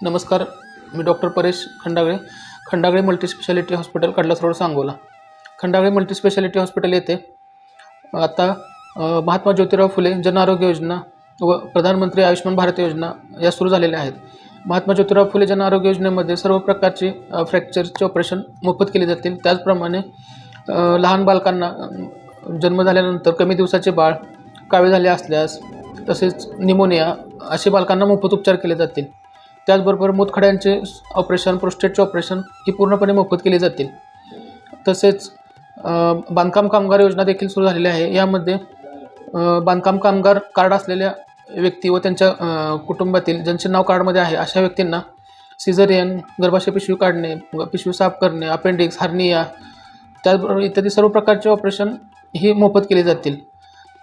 नमस्कार मी doctor Paresh Khandagale. Khandagale multispeciality hospital Kadlas road Sangola. Khandagale multispeciality hospital येथे आता महात्मा ज्योतिराव फुले जन आरोग्य योजना व प्रधानमंत्री आयुष्यमान भारत योजना या सुरू झालेल्या आहेत. महात्मा ज्योतिराव फुले जन आरोग्य योजनेमध्ये सर्व प्रकारची फ्रॅक्चरचे ऑपरेशन मोफत केले जातील. त्याचप्रमाणे लहान बालकांना जन्म झाल्यानंतर कमी दिवसाचे बाळ कावे झाले असल्यास तसेच निमोनिया असे बालकांना मोफत उपचार केले जातील. त्याचबरोबर मुतखड्यांचे ऑपरेशन प्रोस्टेटचे ऑपरेशन ही पूर्णपणे मोफत केली जातील. तसेच बांधकाम कामगार योजना देखील सुरू झालेली आहे. यामध्ये बांधकाम कामगार कार्ड असलेल्या व्यक्ती व त्यांच्या कुटुंबातील ज्यांचे नाव कार्डमध्ये आहे अशा व्यक्तींना सिझरियन गर्भाशय पिशवी काढणे व पिशवी साफ करणे अपेंडिक्स हार्निया त्याचबरोबर इत्यादी सर्व प्रकारचे ऑपरेशन ही मोफत केली जातील.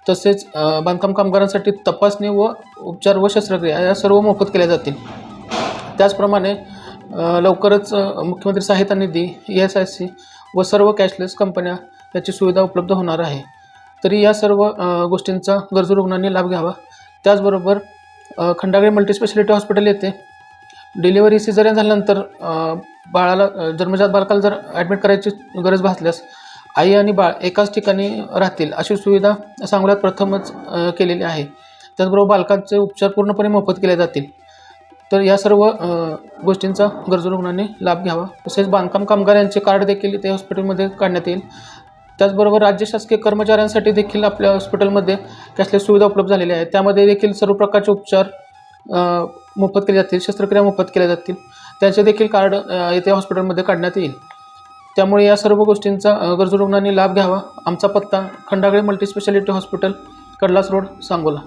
तसेच बांधकाम कामगारांसाठी तपासणी व उपचार व शस्त्रक्रिया या सर्व मोफत केल्या जातील. त्याचप्रमाणे लवकरच मुख्यमंत्री सहायता निधी ई एस आय सी व सर्व कॅशलेस कंपन्या याची सुविधा उपलब्ध होणार आहे. तरी या सर्व गोष्टींचा गरजू रुग्णांनी लाभ घ्यावा. त्याचबरोबर खंडागळे मल्टीस्पेशालिटी हॉस्पिटल येथे डिलिव्हरी सिझरियन झाल्यानंतर बाळाला जन्मजात बालकाला जर ॲडमिट करायची गरज भासल्यास आई आणि बाळ एकाच ठिकाणी राहतील अशी सुविधा सांगोल्यात प्रथमच केलेली आहे. त्याचबरोबर बालकांचे उपचार पूर्णपणे मोफत केले जातील. तर या सर्व गोष्टींचा गरजू रुग्णांनी लाभ घ्यावा. तसेच बांधकाम कामगार यांचे कार्ड देखील ते हॉस्पिटलमध्ये काढण्यात येईल. त्याचबरोबर राज्य शासकीय कर्मचाऱ्यांसाठी देखील आपल्या हॉस्पिटलमध्ये कॅशलेस सुविधा उपलब्ध झालेल्या आहेत त्यामध्ये देखील सर्व प्रकारचे उपचार मोफत केले जातील शस्त्रक्रिया मोफत केल्या जातील. त्याचे देखील कार्ड येथे हॉस्पिटलमध्ये काढण्यात येईल. त्यामुळे या सर्व गोष्टींचा गरजू रुग्णांनी लाभ घ्यावा. आमचा पत्ता Khandagale multispeciality hospital Kadlas road Sangola.